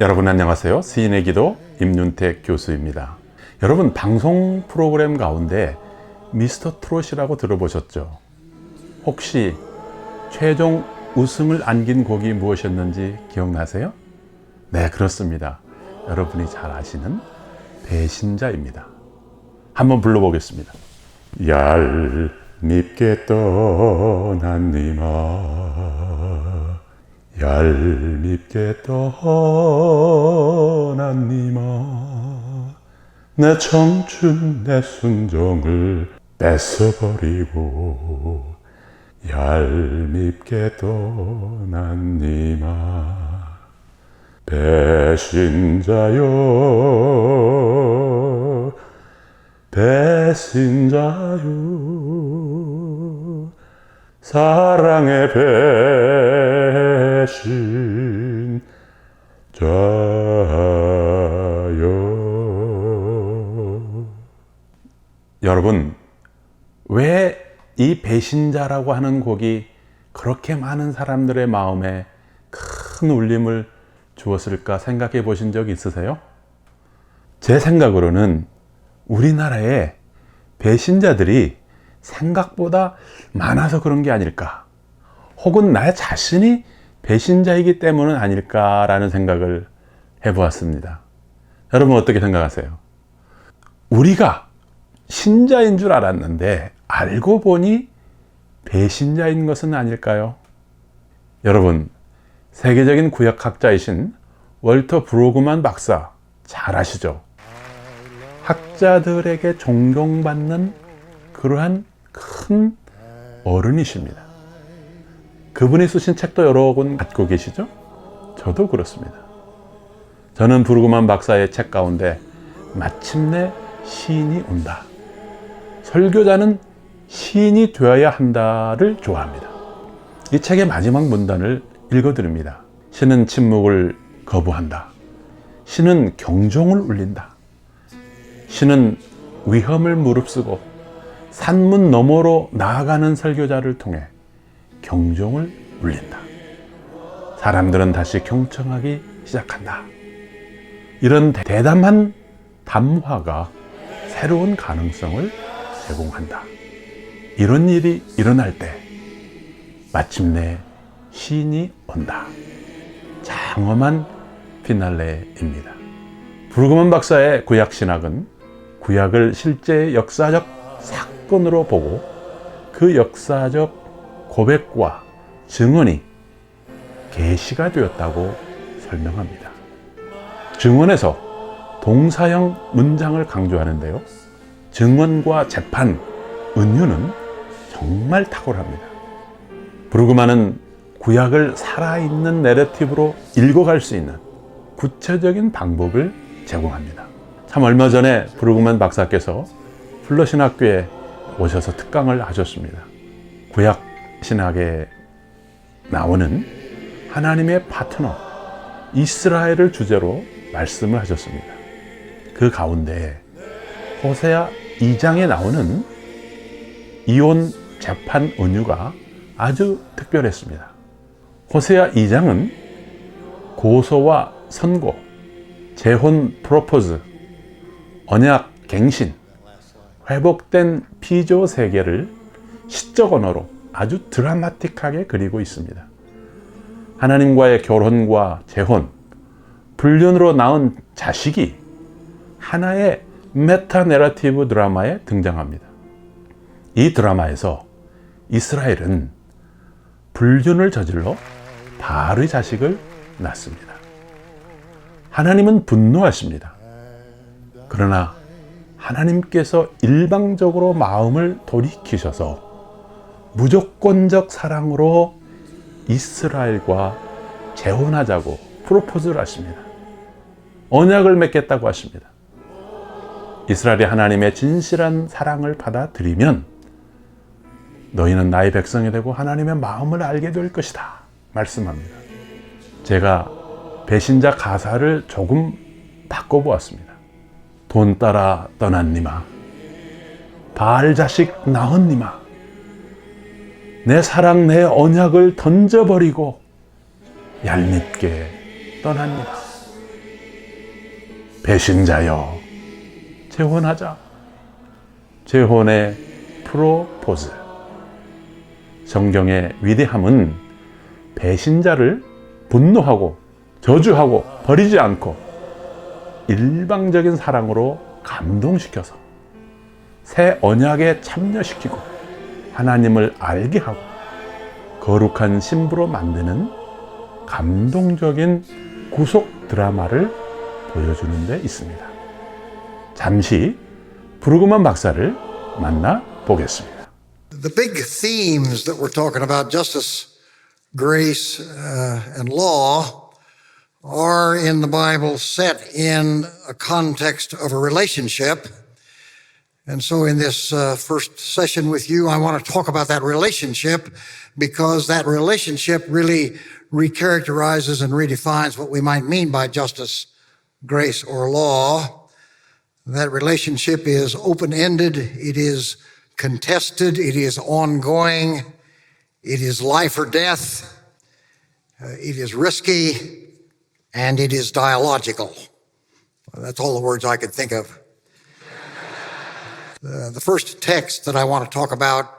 여러분 안녕하세요. 시인의 기도 임윤택 교수입니다. 여러분 방송 프로그램 가운데 미스터 트롯이라고 들어보셨죠? 혹시 최종 우승을 안긴 곡이 무엇이었는지 기억나세요? 네, 그렇습니다. 여러분이 잘 아시는 배신자입니다. 한번 불러보겠습니다. 얄밉게 떠난 니마 얄밉게 떠난 니마 내 청춘 내 순정을 뺏어버리고 얄밉게 떠난 니마 배신자요 배신자요. 사랑의 배 신 자요 여러분 왜 이 배신자라고 하는 곡이 그렇게 많은 사람들의 마음에 큰 울림을 주었을까 생각해 보신 적 있으세요? 제 생각으로는 우리나라에 배신자들이 생각보다 많아서 그런 게 아닐까. 혹은 나 자신이 배신자이기 때문은 아닐까라는 생각을 해보았습니다. 여러분 어떻게 생각하세요? 우리가 신자인 줄 알았는데 알고 보니 배신자인 것은 아닐까요? 여러분, 세계적인 구약학자이신 월터 브로그만 박사 잘 아시죠? 학자들에게 존경받는 그러한 큰 어른이십니다. 그분이 쓰신 책도 여러 권 갖고 계시죠? 저도 그렇습니다. 저는 브루그만 박사의 책 가운데 마침내 시인이 온다. 설교자는 시인이 되어야 한다를 좋아합니다. 이 책의 마지막 문단을 읽어드립니다. 신은 침묵을 거부한다. 신은 경종을 울린다. 신은 위험을 무릅쓰고 산문 너머로 나아가는 설교자를 통해 경종을 울린다. 사람들은 다시 경청하기 시작한다. 이런 대담한 담화가 새로운 가능성을 제공한다. 이런 일이 일어날 때 마침내 시인이 온다. 장엄한 피날레입니다. 브루그먼 박사의 구약 신학은 구약을 실제 역사적 사건으로 보고 그 역사적 고백과 증언이 계시가 되었다고 설명합니다. 증언에서 동사형 문장을 강조하는데요. 증언과 재판, 은유는 정말 탁월합니다. 브루그만은 구약을 살아있는 내러티브로 읽어갈 수 있는 구체적인 방법을 제공합니다. 참 얼마 전에 브루그만 박사께서 플러 신 학교에 오셔서 특강을 하셨습니다. 구약 신학에 나오는 하나님의 파트너 이스라엘을 주제로 말씀을 하셨습니다. 그 가운데 호세아 2장에 나오는 이혼 재판 은유가 아주 특별했습니다. 호세아 2장은 고소와 선고, 재혼 프로포즈, 언약 갱신, 회복된 피조 세계를 시적 언어로 아주 드라마틱하게 그리고 있습니다. 하나님과의 결혼과 재혼, 불륜으로 낳은 자식이 하나의 메타 내러티브 드라마에 등장합니다. 이 드라마에서 이스라엘은 불륜을 저질러 바알의 자식을 낳습니다. 하나님은 분노하십니다. 그러나 하나님께서 일방적으로 마음을 돌이키셔서 무조건적 사랑으로 이스라엘과 재혼하자고 프로포즈를 하십니다. 언약을 맺겠다고 하십니다. 이스라엘이 하나님의 진실한 사랑을 받아들이면 너희는 나의 백성이 되고 하나님의 마음을 알게 될 것이다. 말씀합니다. 제가 배신자 가사를 조금 바꿔보았습니다. 돈 따라 떠난 니마, 바알 자식 낳은 니마, 내 사랑 내 언약을 던져버리고 얄밉게 떠납니다. 배신자여 재혼하자. 재혼의 프로포즈. 성경의 위대함은 배신자를 분노하고 저주하고 버리지 않고 일방적인 사랑으로 감동시켜서 새 언약에 참여시키고 하나님을 알게 하고 거룩한 신부로 만드는 감동적인 구속 드라마를 보여주는 데 있습니다. 잠시 부르그만 박사를 만나 보겠습니다. The big themes that we're talking about, justice, grace, uh, and law, are in the Bible set in a context of a relationship. And so, in this uh, first session with you, I want to talk about that relationship because that relationship really recharacterizes and redefines what we might mean by justice, grace, or law. That relationship is open ended, it is contested, it is ongoing, it is life or death, uh, it is risky, and it is dialogical. That's all the words I could think of. Uh, the first text that I want to talk about,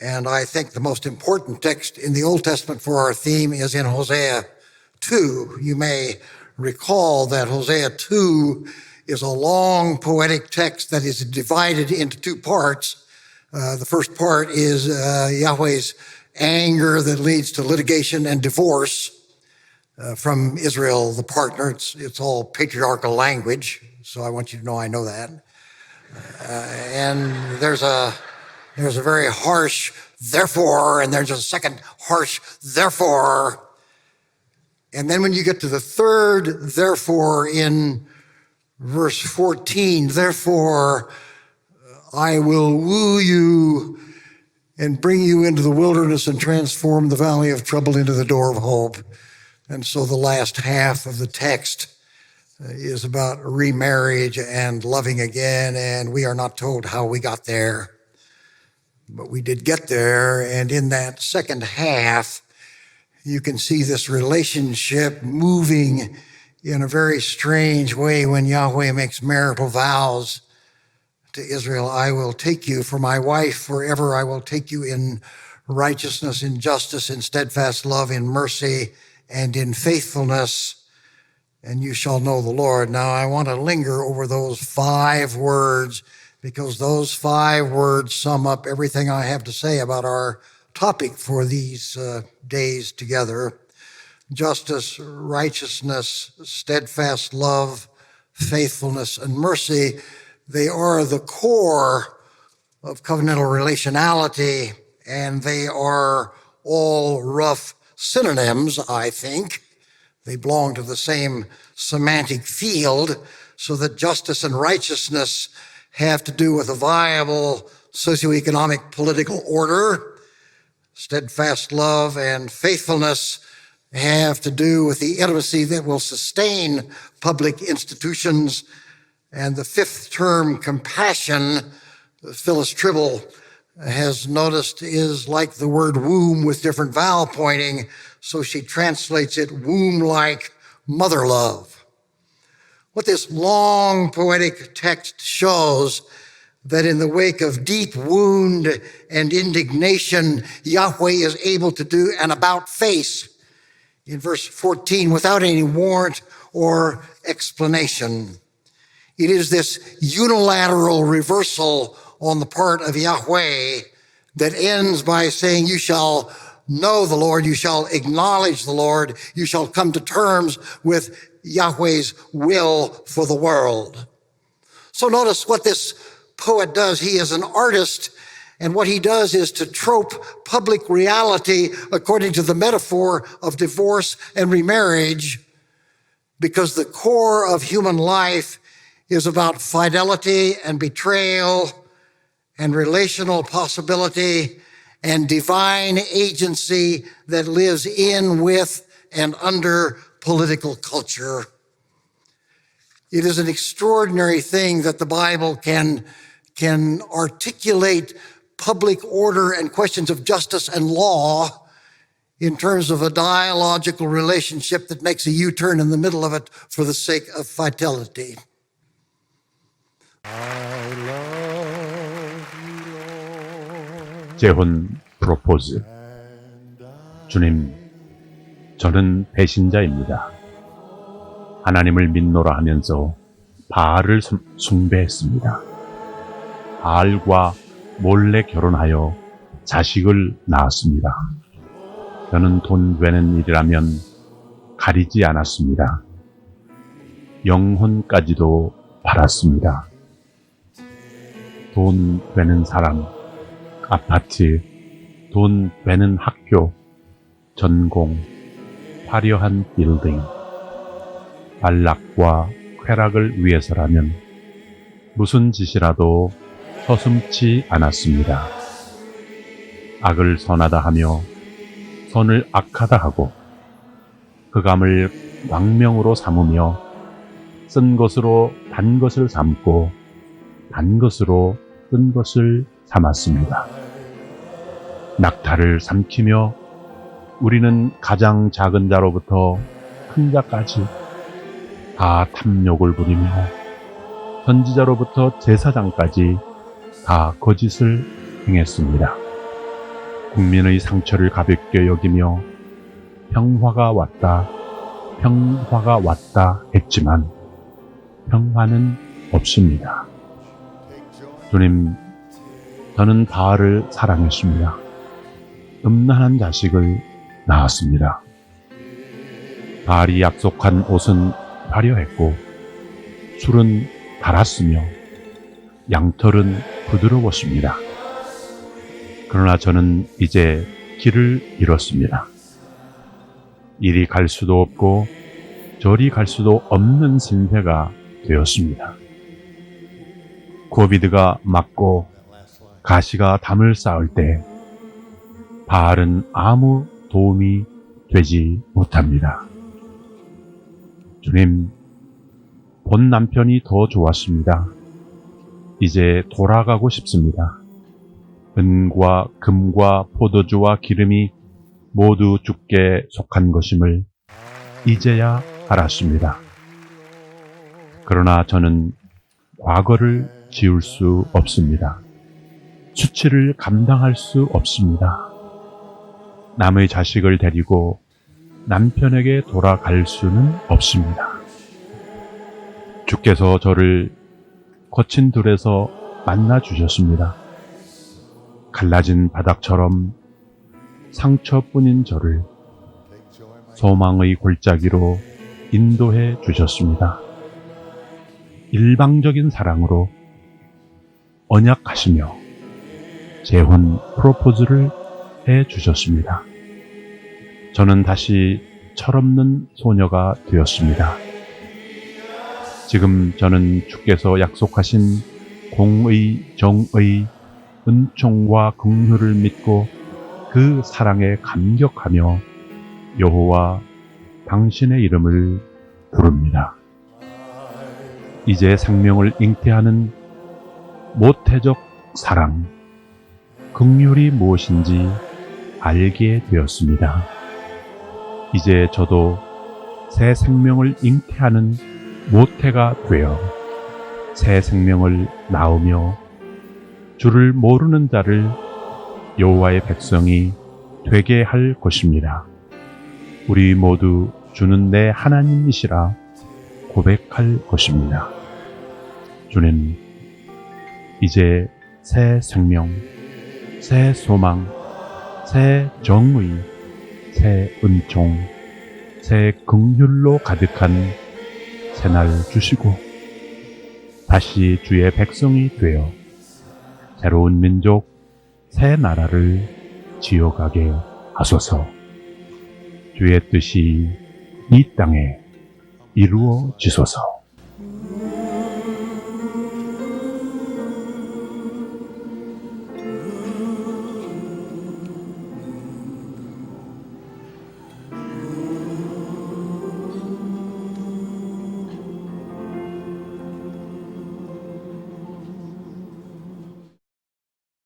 and I think the most important text in the Old Testament for our theme, is in Hosea 2. You may recall that Hosea 2 is a long poetic text that is divided into two parts. Uh, the first part is uh, Yahweh's anger that leads to litigation and divorce uh, from Israel, the partner. It's, it's all patriarchal language, so I want you to know I know that. Uh, and there's a there's a very harsh therefore, and there's a second harsh therefore. And then when you get to the third therefore in verse 14, therefore I will woo you and bring you into the wilderness and transform the valley of trouble into the door of hope. And so the last half of the text uh, Uh, is about remarriage and loving again, and we are not told how we got there. But we did get there, and in that second half, you can see this relationship moving in a very strange way when Yahweh makes marital vows to Israel I will take you for my wife forever. I will take you in righteousness, in justice, in steadfast love, in mercy, and in faithfulness and you shall know the Lord. Now, I want to linger over those five words because those five words sum up everything I have to say about our topic for these uh, days together justice, righteousness, steadfast love, faithfulness, and mercy. They are the core of covenantal relationality, and they are all rough synonyms, I think. They belong to the same semantic field, so that justice and righteousness have to do with a viable socioeconomic political order. Steadfast love and faithfulness have to do with the intimacy that will sustain public institutions. And the fifth term, compassion, Phyllis Tribble has noticed is like the word womb with different vowel pointing so she translates it womb like mother love. What this long poetic text shows that in the wake of deep wound and indignation, Yahweh is able to do an about face in verse 14 without any warrant or explanation. It is this unilateral reversal on the part of Yahweh that ends by saying, You shall know the Lord, you shall acknowledge the Lord, you shall come to terms with Yahweh's will for the world. So notice what this poet does. He is an artist, and what he does is to trope public reality according to the metaphor of divorce and remarriage, because the core of human life is about fidelity and betrayal and relational possibility and divine agency that lives in, with, and under political culture. It is an extraordinary thing that the Bible can, can articulate public order and questions of justice and law in terms of a dialogical relationship that makes a U turn in the middle of it for the sake of fidelity. 재혼 프로포즈 주님, 저는 배신자입니다. 하나님을 믿노라 하면서 바알을 숭- 숭배했습니다. 바알과 몰래 결혼하여 자식을 낳았습니다. 저는 돈 되는 일이라면 가리지 않았습니다. 영혼까지도 팔았습니다. 돈 되는 사람, 아파트, 돈 되는 학교, 전공, 화려한 빌딩, 안락과 쾌락을 위해서라면 무슨 짓이라도 서슴지 않았습니다. 악을 선하다 하며 선을 악하다 하고 흑암을 광명으로 삼으며 쓴 것으로 단 것을 삼고 단 것으로 쓴 것을 삼았습니다. 낙타를 삼키며 우리는 가장 작은 자로부터 큰 자까지 다 탐욕을 부리며 선지자로부터 제사장까지 다 거짓을 행했습니다. 국민의 상처를 가볍게 여기며 평화가 왔다, 평화가 왔다 했지만 평화는 없습니다. 주님, 저는 바알을 사랑했습니다. 음란한 자식을 낳았습니다. 바알이 약속한 옷은 화려했고 술은 달았으며 양털은 부드러웠습니다. 그러나 저는 이제 길을 잃었습니다. 이리 갈 수도 없고 저리 갈 수도 없는 신세가 되었습니다. 고비드가 맞고 가시가 담을 쌓을 때 바알은 아무 도움이 되지 못합니다. 주님, 본 남편이 더 좋았습니다. 이제 돌아가고 싶습니다. 은과 금과 포도주와 기름이 모두 죽게 속한 것임을 이제야 알았습니다. 그러나 저는 과거를 지울 수 없습니다. 수치를 감당할 수 없습니다. 남의 자식을 데리고 남편에게 돌아갈 수는 없습니다. 주께서 저를 거친 들에서 만나 주셨습니다. 갈라진 바닥처럼 상처뿐인 저를 소망의 골짜기로 인도해 주셨습니다. 일방적인 사랑으로 언약하시며 재혼 프로포즈를 해 주셨습니다. 저는 다시 철없는 소녀가 되었습니다. 지금 저는 주께서 약속하신 공의, 정의, 은총과 긍휼을 믿고 그 사랑에 감격하며 여호와 당신의 이름을 부릅니다. 이제 생명을 잉태하는 모태적 사랑, 긍휼이 무엇인지 알게 되었습니다. 이제 저도 새 생명을 잉태하는 모태가 되어 새 생명을 낳으며 주를 모르는 자를 여호와의 백성이 되게 할 것입니다. 우리 모두 주는 내 하나님이시라 고백할 것입니다. 주님, 이제 새 생명, 새 소망, 새 정의, 새 은총, 새 긍휼로 가득한 새날 주시고 다시 주의 백성이 되어 새로운 민족, 새 나라를 지어가게 하소서. 주의 뜻이 이 땅에 이루어지소서.